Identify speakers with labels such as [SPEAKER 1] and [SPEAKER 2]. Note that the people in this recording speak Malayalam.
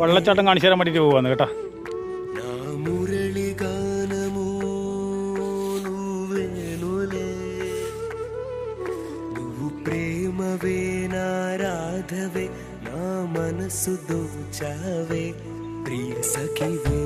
[SPEAKER 1] വെള്ളച്ചാട്ടം കാണിച്ചു തരാൻ വേണ്ടിയിട്ട് പോവാന്ന് കേട്ടോ
[SPEAKER 2] నా మురళి గానము నువ్వేనులే నువ్వు ప్రేమవే నా రాధవే నా మనసు దోచావే ప్రియ సఖివే